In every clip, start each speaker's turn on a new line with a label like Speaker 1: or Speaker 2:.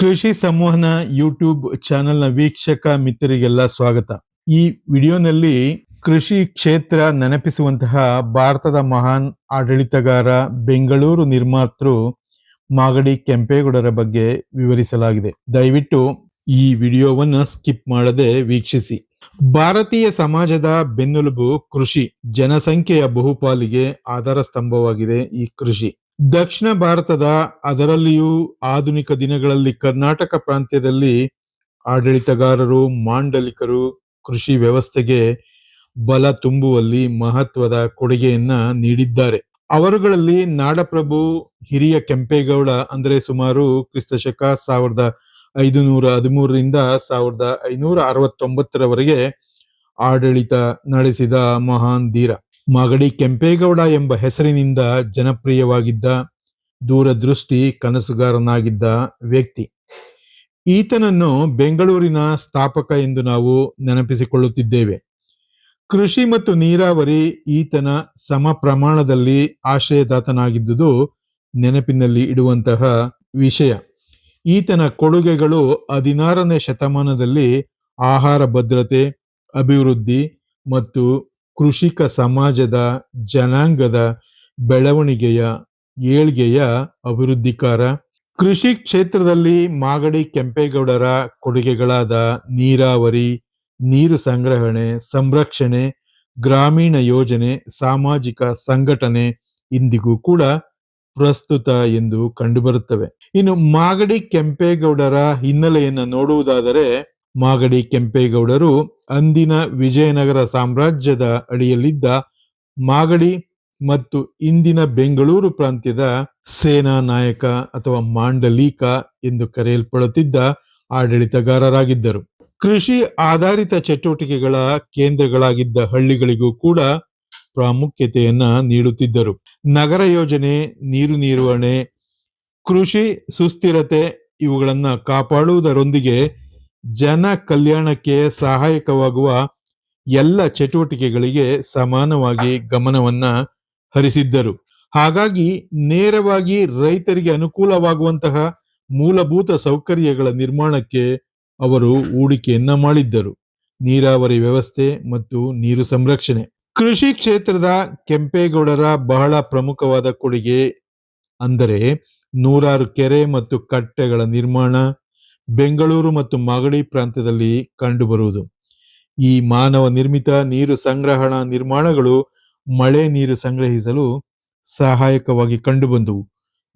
Speaker 1: ಕೃಷಿ ಸಂವಹನ ಯೂಟ್ಯೂಬ್ ಚಾನೆಲ್ನ ವೀಕ್ಷಕ ಮಿತ್ರರಿಗೆಲ್ಲ ಸ್ವಾಗತ. ಈ ವಿಡಿಯೋನಲ್ಲಿ ಕೃಷಿ ಕ್ಷೇತ್ರ ನೆನಪಿಸುವಂತಹ ಭಾರತದ ಮಹಾನ್ ಆಡಳಿತಗಾರ ಬೆಂಗಳೂರು ನಿರ್ಮಾತೃ ಮಾಗಡಿ ಕೆಂಪೇಗೌಡರ ಬಗ್ಗೆ ವಿವರಿಸಲಾಗಿದೆ. ದಯವಿಟ್ಟು ಈ ವಿಡಿಯೋವನ್ನು ಸ್ಕಿಪ್ ಮಾಡದೆ ವೀಕ್ಷಿಸಿ. ಭಾರತೀಯ ಸಮಾಜದ ಬೆನ್ನೆಲುಬು ಕೃಷಿ, ಜನಸಂಖ್ಯೆಯ ಬಹುಪಾಲಿಗೆ ಆಧಾರ ಸ್ತಂಭವಾಗಿದೆ ಈ ಕೃಷಿ. ದಕ್ಷಿಣ ಭಾರತದ ಅದರಲ್ಲಿಯೂ ಆಧುನಿಕ ದಿನಗಳಲ್ಲಿ ಕರ್ನಾಟಕ ಪ್ರಾಂತ್ಯದಲ್ಲಿ ಆಡಳಿತಗಾರರು, ಮಾಂಡಲಿಕರು, ಕೃಷಿ ವ್ಯವಸ್ಥೆಗೆ ಬಲ ತುಂಬುವಲ್ಲಿ ಮಹತ್ವದ ಕೊಡುಗೆಯನ್ನ ನೀಡಿದ್ದಾರೆ. ಅವರುಗಳಲ್ಲಿ ನಾಡಪ್ರಭು ಹಿರಿಯ ಕೆಂಪೇಗೌಡ ಅಂದರೆ ಸುಮಾರು ಕ್ರಿಸ್ತಶಕ ಸಾವಿರದ ಐದುನೂರ ಹದಿಮೂರರಿಂದ ಸಾವಿರದ ಐನೂರ ಅರವತ್ತೊಂಬತ್ತರವರೆಗೆ ಆಡಳಿತ ನಡೆಸಿದ ಮಹಾನ್ ಧೀರ. ಮಾಗಡಿ ಕೆಂಪೇಗೌಡ ಎಂಬ ಹೆಸರಿನಿಂದ ಜನಪ್ರಿಯವಾಗಿದ್ದ ದೂರದೃಷ್ಟಿ ಕನಸುಗಾರನಾಗಿದ್ದ ವ್ಯಕ್ತಿ. ಈತನನ್ನು ಬೆಂಗಳೂರಿನ ಸ್ಥಾಪಕ ಎಂದು ನಾವು ನೆನಪಿಸಿಕೊಳ್ಳುತ್ತಿದ್ದೇವೆ. ಕೃಷಿ ಮತ್ತು ನೀರಾವರಿ ಈತನ ಸಮ ಪ್ರಮಾಣದಲ್ಲಿ ಆಶ್ರಯದಾತನಾಗಿದ್ದುದು ನೆನಪಿನಲ್ಲಿ ಇಡುವಂತಹ ವಿಷಯ. ಈತನ ಕೊಡುಗೆಗಳು ಹದಿನಾರನೇ ಶತಮಾನದಲ್ಲಿ ಆಹಾರ ಭದ್ರತೆ, ಅಭಿವೃದ್ಧಿ ಮತ್ತು ಕೃಷಿಕ ಸಮಾಜದ ಜನಾಂಗದ ಬೆಳವಣಿಗೆಯ ಏಳ್ಗೆಯ ಅಭಿವೃದ್ಧಿಕಾರ. ಕೃಷಿ ಕ್ಷೇತ್ರದಲ್ಲಿ ಮಾಗಡಿ ಕೆಂಪೇಗೌಡರ ಕೊಡುಗೆಗಳಾದ ನೀರಾವರಿ, ನೀರು ಸಂಗ್ರಹಣೆ, ಸಂರಕ್ಷಣೆ, ಗ್ರಾಮೀಣ ಯೋಜನೆ, ಸಾಮಾಜಿಕ ಸಂಘಟನೆ ಇಂದಿಗೂ ಕೂಡ ಪ್ರಸ್ತುತ ಎಂದು ಕಂಡುಬರುತ್ತವೆ. ಇನ್ನು ಮಾಗಡಿ ಕೆಂಪೇಗೌಡರ ಹಿನ್ನೆಲೆಯನ್ನು ನೋಡುವುದಾದರೆ ಮಾಗಡಿ ಕೆಂಪೇಗೌಡರು ಅಂದಿನ ವಿಜಯನಗರ ಸಾಮ್ರಾಜ್ಯದ ಅಡಿಯಲ್ಲಿದ್ದ ಮಾಗಡಿ ಮತ್ತು ಇಂದಿನ ಬೆಂಗಳೂರು ಪ್ರಾಂತ್ಯದ ಸೇನಾ ನಾಯಕ ಅಥವಾ ಮಾಂಡಲೀಕ ಎಂದು ಕರೆಯಲ್ಪಡುತ್ತಿದ್ದ ಆಡಳಿತಗಾರರಾಗಿದ್ದರು. ಕೃಷಿ ಆಧಾರಿತ ಚಟುವಟಿಕೆಗಳ ಕೇಂದ್ರಗಳಾಗಿದ್ದ ಹಳ್ಳಿಗಳಿಗೂ ಕೂಡ ಪ್ರಾಮುಖ್ಯತೆಯನ್ನ ನೀಡುತ್ತಿದ್ದರು. ನಗರ ಯೋಜನೆ, ನೀರು ನಿರ್ವಹಣೆ, ಕೃಷಿ ಸುಸ್ಥಿರತೆ ಇವುಗಳನ್ನು ಕಾಪಾಡುವುದರೊಂದಿಗೆ ಜನ ಕಲ್ಯಾಣಕ್ಕೆ ಸಹಾಯಕವಾಗುವ ಎಲ್ಲ ಚಟುವಟಿಕೆಗಳಿಗೆ ಸಮಾನವಾಗಿ ಗಮನವನ್ನ ಹರಿಸಿದ್ದರು. ಹಾಗಾಗಿ ನೇರವಾಗಿ ರೈತರಿಗೆ ಅನುಕೂಲವಾಗುವಂತಹ ಮೂಲಭೂತ ಸೌಕರ್ಯಗಳ ನಿರ್ಮಾಣಕ್ಕೆ ಅವರು ಹೂಡಿಕೆಯನ್ನ ಮಾಡಿದ್ದರು. ನೀರಾವರಿ ವ್ಯವಸ್ಥೆ ಮತ್ತು ನೀರು ಸಂರಕ್ಷಣೆ. ಕೃಷಿ ಕ್ಷೇತ್ರದ ಕೆಂಪೇಗೌಡರ ಬಹಳ ಪ್ರಮುಖವಾದ ಕೊಡುಗೆ ಅಂದರೆ ನೂರಾರು ಕೆರೆ ಮತ್ತು ಕಟ್ಟೆಗಳ ನಿರ್ಮಾಣ ಬೆಂಗಳೂರು ಮತ್ತು ಮಾಗಡಿ ಪ್ರಾಂತ್ಯದಲ್ಲಿ ಕಂಡುಬರುವುದು. ಈ ಮಾನವ ನಿರ್ಮಿತ ನೀರು ಸಂಗ್ರಹಣಾ ನಿರ್ಮಾಣಗಳು ಮಳೆ ನೀರು ಸಂಗ್ರಹಿಸಲು ಸಹಾಯಕವಾಗಿ ಕಂಡುಬಂದವು.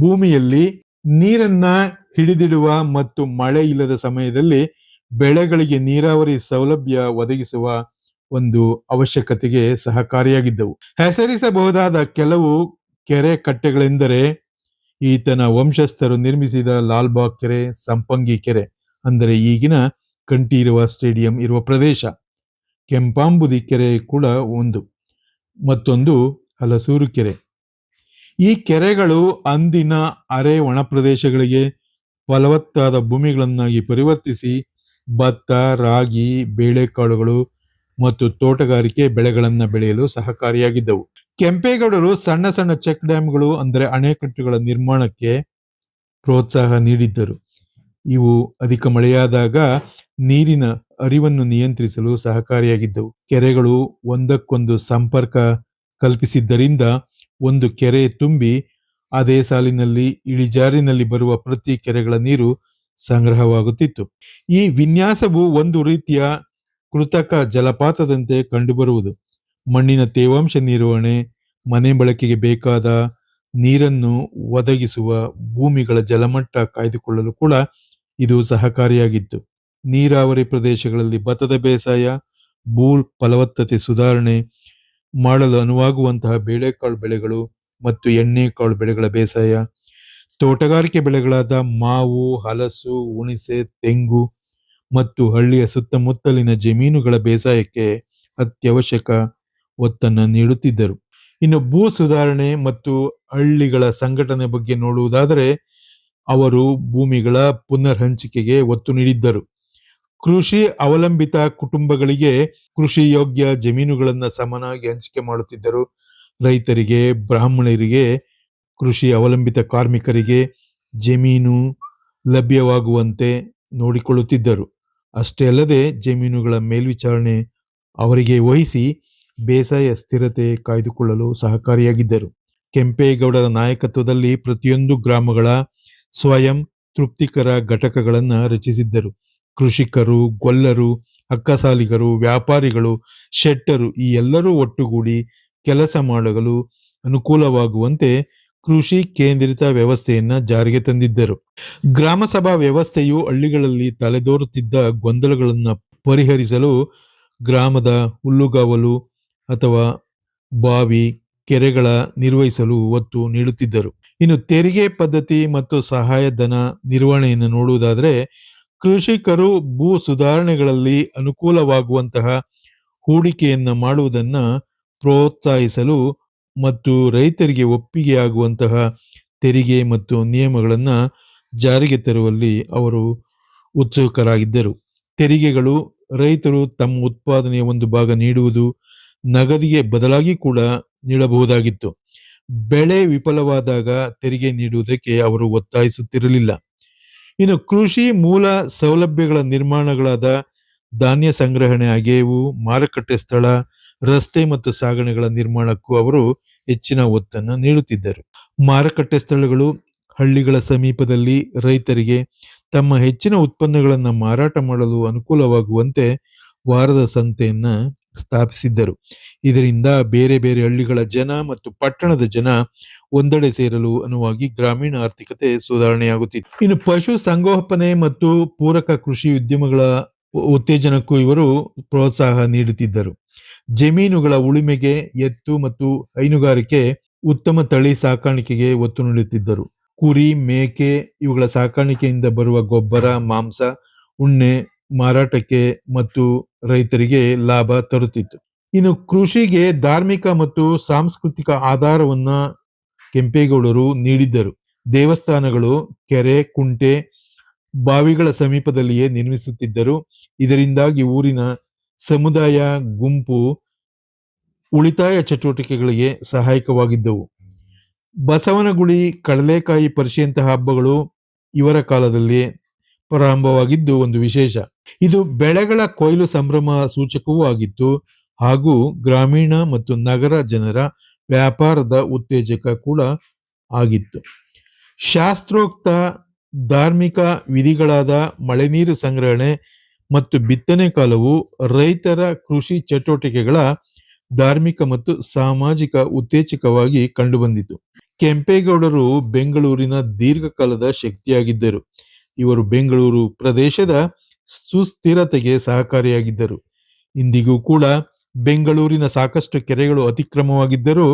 Speaker 1: ಭೂಮಿಯಲ್ಲಿ ನೀರನ್ನ ಹಿಡಿದಿಡುವ ಮತ್ತು ಮಳೆ ಇಲ್ಲದ ಸಮಯದಲ್ಲಿ ಬೆಳೆಗಳಿಗೆ ನೀರಾವರಿ ಸೌಲಭ್ಯ ಒದಗಿಸುವ ಒಂದು ಅವಶ್ಯಕತೆಗೆ ಸಹಕಾರಿಯಾಗಿದ್ದವು. ಹೆಸರಿಸಬಹುದಾದ ಕೆಲವು ಕೆರೆ ಕಟ್ಟೆಗಳೆಂದರೆ ಈತನ ವಂಶಸ್ಥರು ನಿರ್ಮಿಸಿದ ಲಾಲ್ಬಾಗ್ ಕೆರೆ, ಸಂಪಂಗಿ ಕೆರೆ, ಅಂದರೆ ಈಗಿನ ಕಂಠೀರವ ಸ್ಟೇಡಿಯಂ ಇರುವ ಪ್ರದೇಶ. ಕೆಂಪಾಂಬುದಿ ಕೆರೆ ಕೂಡ ಒಂದು, ಮತ್ತೊಂದು ಹಲಸೂರು ಕೆರೆ. ಈ ಕೆರೆಗಳು ಅಂದಿನ ಅರೆ ಒಣ ಪ್ರದೇಶಗಳಿಗೆ ಫಲವತ್ತಾದ ಭೂಮಿಗಳನ್ನಾಗಿ ಪರಿವರ್ತಿಸಿ ಭತ್ತ, ರಾಗಿ, ಬೇಳೆಕಾಳುಗಳು ಮತ್ತು ತೋಟಗಾರಿಕೆ ಬೆಳೆಗಳನ್ನು ಬೆಳೆಯಲು ಸಹಕಾರಿಯಾಗಿದ್ದವು. ಕೆಂಪೇಗೌಡರು ಸಣ್ಣ ಸಣ್ಣ ಚೆಕ್ ಡ್ಯಾಮ್ಗಳು ಅಂದರೆ ಅಣೆಕಟ್ಟುಗಳ ನಿರ್ಮಾಣಕ್ಕೆ ಪ್ರೋತ್ಸಾಹ ನೀಡಿದ್ದರು. ಇವು ಅಧಿಕ ಮಳೆಯಾದಾಗ ನೀರಿನ ಅರಿವನ್ನು ನಿಯಂತ್ರಿಸಲು ಸಹಕಾರಿಯಾಗಿದ್ದವು. ಕೆರೆಗಳು ಒಂದಕ್ಕೊಂದು ಸಂಪರ್ಕ ಕಲ್ಪಿಸಿದ್ದರಿಂದ ಒಂದು ಕೆರೆ ತುಂಬಿ ಅದೇ ಸಾಲಿನಲ್ಲಿ ಇಳಿಜಾರಿನಲ್ಲಿ ಬರುವ ಪ್ರತಿ ಕೆರೆಗಳ ನೀರು ಸಂಗ್ರಹವಾಗುತ್ತಿತ್ತು. ಈ ವಿನ್ಯಾಸವು ಒಂದು ರೀತಿಯ ಕೃತಕ ಜಲಪಾತದಂತೆ ಕಂಡುಬರುವುದು. ಮಣ್ಣಿನ ತೇವಾಂಶ ನಿರ್ವಹಣೆ, ಮನೆ ಬಳಕೆಗೆ ಬೇಕಾದ ನೀರನ್ನು ಒದಗಿಸುವ ಭೂಮಿಗಳ ಜಲಮಟ್ಟ ಕಾಯ್ದುಕೊಳ್ಳಲು ಕೂಡ ಇದು ಸಹಕಾರಿಯಾಗಿತ್ತು. ನೀರಾವರಿ ಪ್ರದೇಶಗಳಲ್ಲಿ ಭತ್ತದ ಬೇಸಾಯ ಭೂ ಫಲವತ್ತತೆ ಸುಧಾರಣೆ ಮಾಡಲು ಅನುವಾಗುವಂತಹ ಬೇಳೆಕಾಳು ಬೆಳೆಗಳು ಮತ್ತು ಎಣ್ಣೆಕಾಳು ಬೆಳೆಗಳ ಬೇಸಾಯ, ತೋಟಗಾರಿಕೆ ಬೆಳೆಗಳಾದ ಮಾವು, ಹಲಸು ಉಣಿಸೆ ತೆಂಗು ಮತ್ತು ಹಳ್ಳಿಯ ಸುತ್ತಮುತ್ತಲಿನ ಜಮೀನುಗಳ ಬೇಸಾಯಕ್ಕೆ ಅತ್ಯವಶ್ಯಕ. ಒತ್ತನ್ನು ನೀಡುತ್ತಿದ್ದರು. ಇನ್ನು ಭೂ ಸುಧಾರಣೆ ಮತ್ತು ಹಳ್ಳಿಗಳ ಸಂಘಟನೆ ಬಗ್ಗೆ ನೋಡುವುದಾದರೆ, ಅವರು ಭೂಮಿಗಳ ಪುನರ್ ಹಂಚಿಕೆಗೆ ಒತ್ತು ನೀಡಿದ್ದರು. ಕೃಷಿ ಅವಲಂಬಿತ ಕುಟುಂಬಗಳಿಗೆ ಕೃಷಿ ಯೋಗ್ಯ ಜಮೀನುಗಳನ್ನು ಸಮನಾಗಿ ಹಂಚಿಕೆ ಮಾಡುತ್ತಿದ್ದರು. ರೈತರಿಗೆ, ಬ್ರಾಹ್ಮಣರಿಗೆ, ಕೃಷಿ ಅವಲಂಬಿತ ಕಾರ್ಮಿಕರಿಗೆ ಜಮೀನು ಲಭ್ಯವಾಗುವಂತೆ ನೋಡಿಕೊಳ್ಳುತ್ತಿದ್ದರು. ಅಷ್ಟೇ ಅಲ್ಲದೆ ಜಮೀನುಗಳ ಮೇಲ್ವಿಚಾರಣೆ ಅವರಿಗೆ ವಹಿಸಿ ಬೇಸಾಯ ಸ್ಥಿರತೆ ಕಾಯ್ದುಕೊಳ್ಳಲು ಸಹಕಾರಿಯಾಗಿದ್ದರು. ಕೆಂಪೇಗೌಡರ ನಾಯಕತ್ವದಲ್ಲಿ ಪ್ರತಿಯೊಂದು ಗ್ರಾಮಗಳ ಸ್ವಯಂ ತೃಪ್ತಿಕರ ಘಟಕಗಳನ್ನು ರಚಿಸಿದ್ದರು. ಕೃಷಿಕರು, ಗೊಲ್ಲರು ಅಕ್ಕಸಾಲಿಗರು ವ್ಯಾಪಾರಿಗಳು, ಶೆಟ್ಟರು ಈ ಎಲ್ಲರೂ ಒಟ್ಟುಗೂಡಿ ಕೆಲಸ ಮಾಡಲು ಅನುಕೂಲವಾಗುವಂತೆ ಕೃಷಿ ಕೇಂದ್ರಿತ ವ್ಯವಸ್ಥೆಯನ್ನು ಜಾರಿಗೆ ತಂದಿದ್ದರು. ಗ್ರಾಮ ಸಭಾ ವ್ಯವಸ್ಥೆಯು ಹಳ್ಳಿಗಳಲ್ಲಿ ತಲೆದೋರುತ್ತಿದ್ದ ಗೊಂದಲಗಳನ್ನು ಪರಿಹರಿಸಲು ಗ್ರಾಮದ ಹುಲ್ಲುಗಾವಲು ಅಥವಾ ಬಾವಿ ಕೆರೆಗಳ ನಿರ್ವಹಿಸಲು ಒತ್ತು ನೀಡುತ್ತಿದ್ದರು. ಇನ್ನು ತೆರಿಗೆ ಪದ್ಧತಿ ಮತ್ತು ಸಹಾಯಧನ ನಿರ್ವಹಣೆಯನ್ನು ನೋಡುವುದಾದರೆ, ಕೃಷಿಕರು ಭೂ ಸುಧಾರಣೆಗಳಲ್ಲಿ ಅನುಕೂಲವಾಗುವಂತಹ ಹೂಡಿಕೆಯನ್ನು ಮಾಡುವುದನ್ನು ಪ್ರೋತ್ಸಾಹಿಸಲು ಮತ್ತು ರೈತರಿಗೆ ಒಪ್ಪಿಗೆಯಾಗುವಂತಹ ತೆರಿಗೆ ಮತ್ತು ನಿಯಮಗಳನ್ನು ಜಾರಿಗೆ ತರುವಲ್ಲಿ ಅವರು ಉತ್ಸುಕರಾಗಿದ್ದರು. ತೆರಿಗೆಗಳು ರೈತರು ತಮ್ಮ ಉತ್ಪಾದನೆಯ ಒಂದು ಭಾಗ ನೀಡುವುದು ನಗದಿಗೆ ಬದಲಾಗಿ ಕೂಡ ನೀಡಬಹುದಾಗಿತ್ತು. ಬೆಳೆ ವಿಫಲವಾದಾಗ ತೆರಿಗೆ ನೀಡುವುದಕ್ಕೆ ಅವರು ಒತ್ತಾಯಿಸುತ್ತಿರಲಿಲ್ಲ. ಇನ್ನು ಕೃಷಿ ಮೂಲ ಸೌಲಭ್ಯಗಳ ನಿರ್ಮಾಣಗಳಾದ ಧಾನ್ಯ ಸಂಗ್ರಹಣೆ ಅಗೆವು ಮಾರುಕಟ್ಟೆ ಸ್ಥಳ, ರಸ್ತೆ ಮತ್ತು ಸಾಗಣೆಗಳ ನಿರ್ಮಾಣಕ್ಕೂ ಅವರು ಹೆಚ್ಚಿನ ಒತ್ತನ್ನು ನೀಡುತ್ತಿದ್ದರು. ಮಾರುಕಟ್ಟೆ ಸ್ಥಳಗಳು ಹಳ್ಳಿಗಳ ಸಮೀಪದಲ್ಲಿ ರೈತರಿಗೆ ತಮ್ಮ ಹೆಚ್ಚಿನ ಉತ್ಪನ್ನಗಳನ್ನು ಮಾರಾಟ ಮಾಡಲು ಅನುಕೂಲವಾಗುವಂತೆ ವಾರದ ಸಂತೆಯನ್ನ ಸ್ಥಾಪಿಸಿದ್ದರು. ಇದರಿಂದ ಬೇರೆ ಬೇರೆ ಹಳ್ಳಿಗಳ ಜನ ಮತ್ತು ಪಟ್ಟಣದ ಜನ ಒಂದೆಡೆ ಸೇರಲು ಅನುವಾಗಿ ಗ್ರಾಮೀಣ ಆರ್ಥಿಕತೆ ಸುಧಾರಣೆಯಾಗುತ್ತಿತ್ತು. ಇನ್ನು ಪಶು ಸಂಗೋಪನೆ ಮತ್ತು ಪೂರಕ ಕೃಷಿ ಉದ್ಯಮಗಳ ಉತ್ತೇಜನಕ್ಕೂ ಇವರು ಪ್ರೋತ್ಸಾಹ ನೀಡುತ್ತಿದ್ದರು. ಜಮೀನುಗಳ ಉಳಿಮೆಗೆ, ಎತ್ತು ಮತ್ತು ಹೈನುಗಾರಿಕೆ ಉತ್ತಮ ತಳಿ ಸಾಕಾಣಿಕೆಗೆ ಒತ್ತು ನೀಡುತ್ತಿದ್ದರು. ಕುರಿ, ಮೇಕೆ ಇವುಗಳ ಸಾಕಾಣಿಕೆಯಿಂದ ಬರುವ ಗೊಬ್ಬರ, ಮಾಂಸ, ಉಣ್ಣೆ ಮಾರಾಟಕ್ಕೆ ಮತ್ತು ರೈತರಿಗೆ ಲಾಭ ತರುತ್ತಿತ್ತು. ಇನ್ನು ಕೃಷಿಗೆ ಧಾರ್ಮಿಕ ಮತ್ತು ಸಾಂಸ್ಕೃತಿಕ ಆಧಾರವನ್ನ ಕೆಂಪೇಗೌಡರು ನೀಡಿದ್ದರು. ದೇವಸ್ಥಾನಗಳು, ಕೆರೆ, ಕುಂಟೆ, ಬಾವಿಗಳ ಸಮೀಪದಲ್ಲಿಯೇ ನಿರ್ಮಿಸುತ್ತಿದ್ದರು. ಇದರಿಂದಾಗಿ ಊರಿನ ಸಮುದಾಯ, ಗುಂಪು, ಉಳಿತಾಯ ಚಟುವಟಿಕೆಗಳಿಗೆ ಸಹಾಯಕವಾಗಿದ್ದವು. ಬಸವನಗುಳಿ ಕಡಲೆಕಾಯಿ ಪರಿಷೆಯಂತಹ ಹಬ್ಬಗಳು ಇವರ ಕಾಲದಲ್ಲಿ ಪ್ರಾರಂಭವಾಗಿದ್ದು ಒಂದು ವಿಶೇಷ. ಇದು ಬೆಳೆಗಳ ಕೊಯ್ಲು ಸಂಭ್ರಮ ಸೂಚಕವೂ ಆಗಿತ್ತು. ಹಾಗೂ ಗ್ರಾಮೀಣ ಮತ್ತು ನಗರ ಜನರ ವ್ಯಾಪಾರದ ಉತ್ತೇಜಕ ಕೂಡ ಆಗಿತ್ತು. ಶಾಸ್ತ್ರೋಕ್ತ ಧಾರ್ಮಿಕ ವಿಧಿಗಳಾದ ಮಳೆ ನೀರು ಸಂಗ್ರಹಣೆ ಮತ್ತು ಬಿತ್ತನೆ ಕಾಲವು ರೈತರ ಕೃಷಿ ಚಟುವಟಿಕೆಗಳ ಧಾರ್ಮಿಕ ಮತ್ತು ಸಾಮಾಜಿಕ ಉತ್ತೇಜಕವಾಗಿ ಕಂಡುಬಂದಿತು. ಕೆಂಪೇಗೌಡರು ಬೆಂಗಳೂರಿನ ದೀರ್ಘಕಾಲದ ಶಕ್ತಿಯಾಗಿದ್ದರು. ಇವರು ಬೆಂಗಳೂರು ಪ್ರದೇಶದ ಸುಸ್ಥಿರತೆಗೆ ಸಹಕಾರಿಯಾಗಿದ್ದರು. ಇಂದಿಗೂ ಕೂಡ ಬೆಂಗಳೂರಿನ ಸಾಕಷ್ಟು ಕೆರೆಗಳು ಅತಿಕ್ರಮವಾಗಿದ್ದರೂ,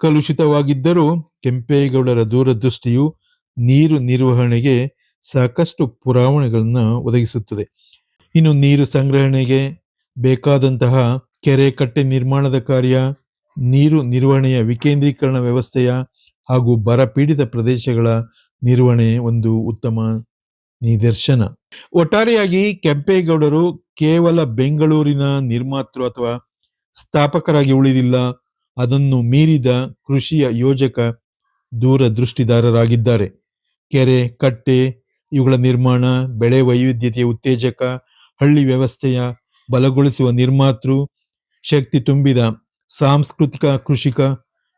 Speaker 1: ಕಲುಷಿತವಾಗಿದ್ದರೂ ಕೆಂಪೇಗೌಡರ ದೂರದೃಷ್ಟಿಯು ನೀರು ನಿರ್ವಹಣೆಗೆ ಸಾಕಷ್ಟು ಪುರಾವಣೆಗಳನ್ನು ಒದಗಿಸುತ್ತದೆ. ಇನ್ನು ನೀರು ಸಂಗ್ರಹಣೆಗೆ ಬೇಕಾದಂತಹ ಕೆರೆ ಕಟ್ಟೆ ನಿರ್ಮಾಣದ ಕಾರ್ಯ, ನೀರು ನಿರ್ವಹಣೆಯ ವಿಕೇಂದ್ರೀಕರಣ ವ್ಯವಸ್ಥೆಯ ಹಾಗೂ ಬರಪೀಡಿತ ಪ್ರದೇಶಗಳ ನಿರ್ವಹಣೆ ಒಂದು ಉತ್ತಮ ನಿದರ್ಶನ. ಒಟ್ಟಾರೆಯಾಗಿ ಕೆಂಪೇಗೌಡರು ಕೇವಲ ಬೆಂಗಳೂರಿನ ನಿರ್ಮಾತೃ ಅಥವಾ ಸ್ಥಾಪಕರಾಗಿ ಉಳಿದಿಲ್ಲ, ಅದನ್ನು ಮೀರಿದ ಕೃಷಿಯ ಯೋಜಕ ದೂರದೃಷ್ಟಿದಾರರಾಗಿದ್ದಾರೆ. ಕೆರೆ, ಕಟ್ಟೆ, ಇವುಗಳ ನಿರ್ಮಾಣ, ಬೆಳೆ ವೈವಿಧ್ಯತೆಯ ಉತ್ತೇಜಕ, ಹಳ್ಳಿ ವ್ಯವಸ್ಥೆಯ ಬಲಗೊಳಿಸುವ ನಿರ್ಮಾತೃ, ಶಕ್ತಿ ತುಂಬಿದ ಸಾಂಸ್ಕೃತಿಕ ಕೃಷಿಕ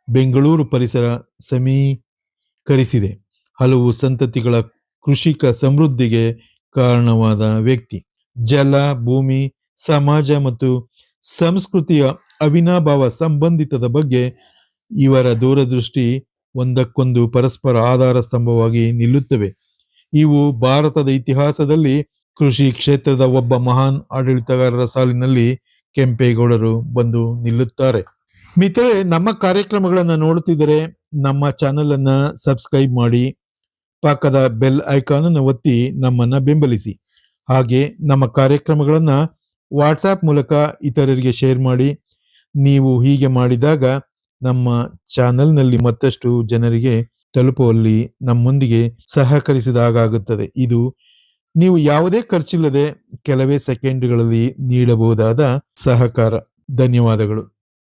Speaker 1: ಬೆಂಗಳೂರು ಪರಿಸರ ಸಮೀಕರಿಸಿದೆ. ಹಲವು ಸಂತತಿಗಳ ಕೃಷಿಕ ಸಮೃದ್ಧಿಗೆ ಕಾರಣವಾದ ವ್ಯಕ್ತಿ. ಜಲ, ಭೂಮಿ, ಸಮಾಜ ಮತ್ತು ಸಂಸ್ಕೃತಿಯ ಅವಿನಾಭಾವ ಸಂಬಂಧಿತದ ಬಗ್ಗೆ ಇವರ ದೂರದೃಷ್ಟಿ ಒಂದಕ್ಕೊಂದು ಪರಸ್ಪರ ಆಧಾರ ಸ್ತಂಭವಾಗಿ ನಿಲ್ಲುತ್ತವೆ. ಇವು ಭಾರತದ ಇತಿಹಾಸದಲ್ಲಿ ಕೃಷಿ ಕ್ಷೇತ್ರದ ಒಬ್ಬ ಮಹಾನ್ ಆಡಳಿತಗಾರರ ಸಾಲಿನಲ್ಲಿ ಕೆಂಪೇಗೌಡರು ಬಂದು ನಿಲ್ಲುತ್ತಾರೆ. ಮಿತ್ರರೇ, ನಮ್ಮ ಕಾರ್ಯಕ್ರಮಗಳನ್ನು ನೋಡುತ್ತಿದ್ದರೆ ನಮ್ಮ ಚಾನೆಲ್ ಅನ್ನ ಸಬ್ಸ್ಕ್ರೈಬ್ ಮಾಡಿ ಪಕ್ಕದ ಬೆಲ್ ಐಕಾನ್ ಅನ್ನು ಒತ್ತಿ ನಮ್ಮನ್ನ ಬೆಂಬಲಿಸಿ. ಹಾಗೆ ನಮ್ಮ ಕಾರ್ಯಕ್ರಮಗಳನ್ನು ವಾಟ್ಸಾಪ್ ಮೂಲಕ ಇತರರಿಗೆ ಶೇರ್ ಮಾಡಿ. ನೀವು ಹೀಗೆ ಮಾಡಿದಾಗ ನಮ್ಮ ಚಾನಲ್ನಲ್ಲಿ ಮತ್ತಷ್ಟು ಜನರಿಗೆ ತಲುಪುವಲ್ಲಿ ನಮ್ಮೊಂದಿಗೆ ಸಹಕರಿಸಿದಾಗುತ್ತದೆ ಇದು ನೀವು ಯಾವುದೇ ಖರ್ಚಿಲ್ಲದೆ ಕೆಲವೇ ಸೆಕೆಂಡ್ಗಳಲ್ಲಿ ನೀಡಬಹುದಾದ ಸಹಕಾರ. ಧನ್ಯವಾದಗಳು.